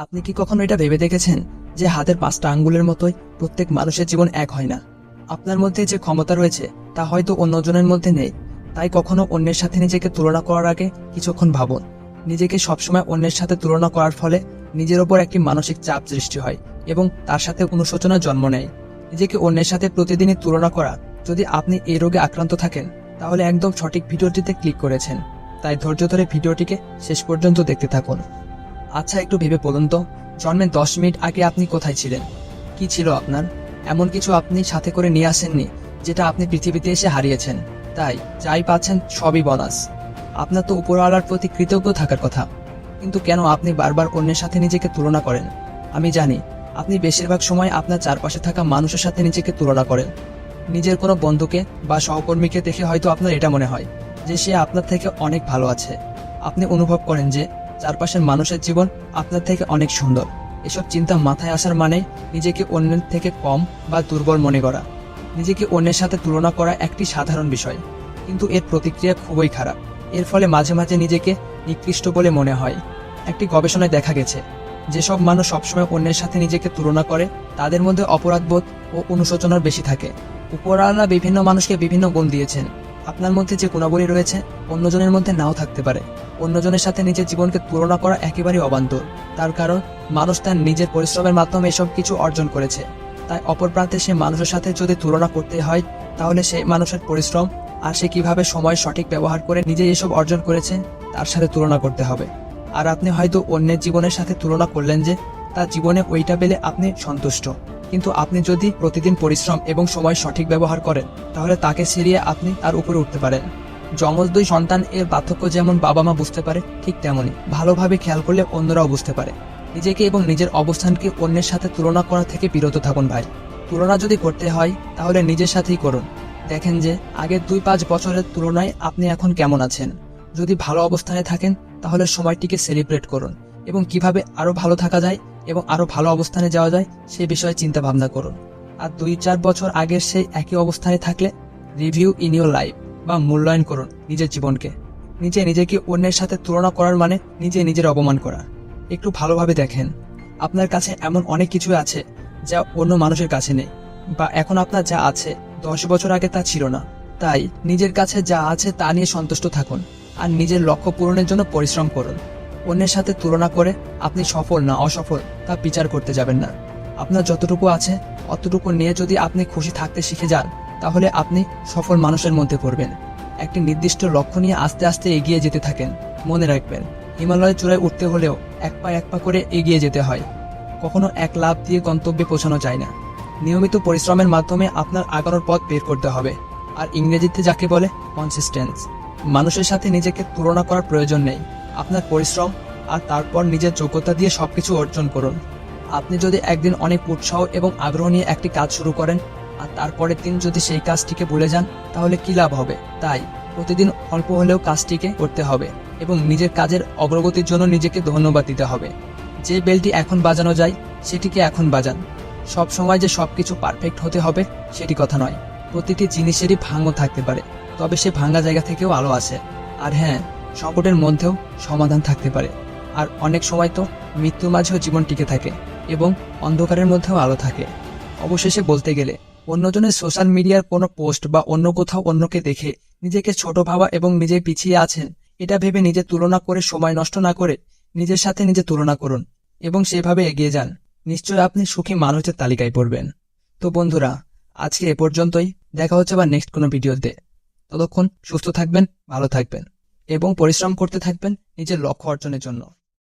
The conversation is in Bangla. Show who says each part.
Speaker 1: আপনি কি কখনো এটা ভেবে দেখেছেন যে হাতের পাঁচটা আঙ্গুলের মতোই প্রত্যেক মানুষের জীবন এক হয় না? আপনার মধ্যে যে ক্ষমতা রয়েছে, তা হয়তো অন্যজনের মধ্যে নেই। তাই কখনো অন্যের সাথে নিজেকে তুলনা করার আগে কিছুক্ষণ ভাবুন। নিজেকে সবসময় অন্যের সাথে তুলনা করার ফলে নিজের ওপর একটি মানসিক চাপ সৃষ্টি হয় এবং তার সাথে অনুশোচনা জন্ম নেয়। নিজেকে অন্যের সাথে প্রতিদিনই তুলনা করা, যদি আপনি এই রোগে আক্রান্ত থাকেন, তাহলে একদম সঠিক ভিডিওটিতে ক্লিক করেছেন। তাই ধৈর্য ধরে ভিডিওটিকে শেষ পর্যন্ত দেখতে থাকুন। আচ্ছা একটু ভেবে বলুন তো, জন্মের দশ মিনিট আগে আপনি কোথায় ছিলেন? কি ছিল আপনার? এমন কিছু আপনি সাথে করে নিয়ে আসেননি, যেটা আপনি পৃথিবীতে এসে হারিয়েছেন। তাই, যাই পাচ্ছেন সবই বোনাস আপনার তো উপরওয়ালার প্রতি কৃতজ্ঞ থাকার কথা। কিন্তু কেন আপনি বারবার অন্যের সাথে নিজেকে তুলনা করেন? আমি জানি, আপনি বেশিরভাগ সময় আপনার চারপাশে থাকা মানুষের সাথে নিজেকে তুলনা করেন। নিজের কোনো বন্ধুকে বা সহকর্মীকে দেখে হয়তো আপনার এটা মনে হয়, যে সে আপনার থেকে অনেক ভালো আছে। আপনি অনুভব করেন যে চারপাশের মানুষের জীবন আপনার থেকে অনেক সুন্দর। এসব চিন্তা মাথায় আসার মানে নিজেকে অন্যের থেকে কম বা দুর্বল মনে করা। নিজেকে অন্যের সাথে তুলনা করা একটি সাধারণ বিষয়। কিন্তু এর প্রতিক্রিয়া খুবই খারাপ। এর ফলে মাঝে মাঝে নিজেকে নিকৃষ্ট বলে মনে হয়। একটি গবেষণায় দেখা গেছে, যেসব মানুষ সবসময় অন্যের সাথে নিজেকে তুলনা করে, তাদের মধ্যে অপরাধবোধ ও অনুশোচনার বেশি থাকে। উপরওয়ালা বিভিন্ন মানুষকে বিভিন্ন গুণ দিয়েছেন। আপনার মধ্যে যে গুণাবলী রয়েছে, অন্যজনের মধ্যে নাও থাকতে পারে। অন্যজনের সাথে নিজের জীবনকে তুলনা করা একেবারেই অবান্তর। তার কারণ, মানুষ তার নিজের পরিশ্রমের মাধ্যমে এসব কিছু অর্জন করেছে। তাই অপর প্রান্তে সে মানুষের সাথে যদি তুলনা করতে হয়, তাহলে সে মানুষের পরিশ্রম আর সে কীভাবে সময় সঠিক ব্যবহার করে নিজে এসব অর্জন করেছে, তার সাথে তুলনা করতে হবে। আর আপনি হয়তো অন্যের জীবনের সাথে তুলনা করলেন যে, তার জীবনে ওইটা পেলে আপনি সন্তুষ্ট। কিন্তু আপনি যদি প্রতিদিন পরিশ্রম এবং সময় সঠিক ব্যবহার করেন, তাহলে তাকে ছেড়িয়ে আপনি তার উপরে উঠতে পারেন। যমজ দুই সন্তান এর পার্থক্য যেমন বাবা মা বুঝতে পারে, ঠিক তেমনই। ভালোভাবে খেয়াল করলে অন্যরাও বুঝতে পারে। নিজেকে এবং নিজের অবস্থানকে অন্যের সাথে তুলনা করা থেকে বিরত থাকুন ভাই। তুলনা যদি করতে হয়, তাহলে নিজের সাথেই করুন। দেখেন যে, আগের দুই পাঁচ বছরের তুলনায় আপনি এখন কেমন আছেন? যদি ভালো অবস্থানে থাকেন, তাহলে সময়টিকে সেলিব্রেট করুন এবং কীভাবে আরও ভালো থাকা যায় এবং আরও ভালো অবস্থানে যাওয়া যায়, সে বিষয়ে চিন্তা ভাবনা করুন। আর দুই চার বছর আগের সেই একই অবস্থানে থাকলে রিভিউ ইন ইউর লাইফ বা মূল্যায়ন করুন নিজের জীবনকে। নিজে নিজেকে অন্যের সাথে তুলনা করার মানে নিজে নিজের অপমান করা। একটু ভালোভাবে দেখেন। আপনার কাছে এমন অনেক কিছু আছে যা অন্য মানুষের কাছে নেই, বা এখন আপনার যা আছে দশ বছর আগে তা ছিল না। তাই নিজের কাছে যা আছে তা নিয়ে সন্তুষ্ট থাকুন, আর নিজের লক্ষ্য পূরণের জন্য পরিশ্রম করুন। অন্যের সাথে তুলনা করে আপনি সফল না অসফল তা বিচার করতে যাবেন না। আপনার যতটুকু আছে, অতটুকু নিয়ে যদি আপনি খুশি থাকতে শিখে যান, তাহলে আপনি সফল মানুষের মধ্যে পড়বেন। একটি নির্দিষ্ট লক্ষ্য নিয়ে আস্তে আস্তে এগিয়ে যেতে থাকেন, মনে রাখবেন হিমালয়ের চূড়ায় উঠতে হলেও এক পা এক পা করে এগিয়ে যেতে হয়। কখনো এক লাভ দিয়ে গন্তব্যে পৌঁছানো যায় না। নিয়মিত পরিশ্রমের মাধ্যমে আপনার আগানোর পথ বের করতে হবে। আর ইংরেজিতে যাকে বলে কনসিস্টেন্স মানুষের সাথে নিজেকে তুলনা করার প্রয়োজন নেই। আপনার পরিশ্রম আর তারপর নিজের যোগ্যতা দিয়ে সবকিছু অর্জন করুন। আপনি যদি একদিন অনেক উৎসাহ এবং আগ্রহ নিয়ে একটি কাজ শুরু করেন আর তারপরের দিন যদি সেই কাজটিকে ভুলে যান, তাহলে কি লাভ হবে? তাই প্রতিদিন অল্প হলেও কাজটিকে করতে হবে এবং নিজের কাজের অগ্রগতির জন্য নিজেকে ধন্যবাদ দিতে হবে। যে বেলটি এখন বাজানো যায়, সেটিকে এখন বাজান। সব সময় যে সব কিছু পারফেক্ট হতে হবে, সেটি কথা নয়। প্রতিটি জিনিসেরই ভাঙও থাকতে পারে, তবে সে ভাঙা জায়গা থেকেও আলো আসে। আর হ্যাঁ সংকটের মধ্যেও সমাধান থাকতে পারে। আর অনেক সময় তো মৃত্যুর মাঝেও জীবন টিকে থাকে এবং অন্ধকারের মধ্যেও আলো থাকে। অবশেষে বলতে গেলে, অন্যজনের সোশ্যাল মিডিয়ার কোনো পোস্ট বা অন্য কোথাও অন্যকে দেখে নিজেকে ছোট ভাবা এবং নিজে পিছিয়ে আছেন, এটা ভেবে নিজের তুলনা করে সময় নষ্ট না করে নিজের সাথে নিজে তুলনা করুন এবং সেভাবে এগিয়ে যান। নিশ্চয় আপনি সুখী মানুষের তালিকায় পড়বেন। তো বন্ধুরা, আজকে এ পর্যন্তই। দেখা হচ্ছে আবার নেক্সট কোনো ভিডিওতে। ততক্ষণ সুস্থ থাকবেন, ভালো থাকবেন। এবং পরিশ্রম করতে থাকবেন নিজের লক্ষ্য অর্জনের জন্য।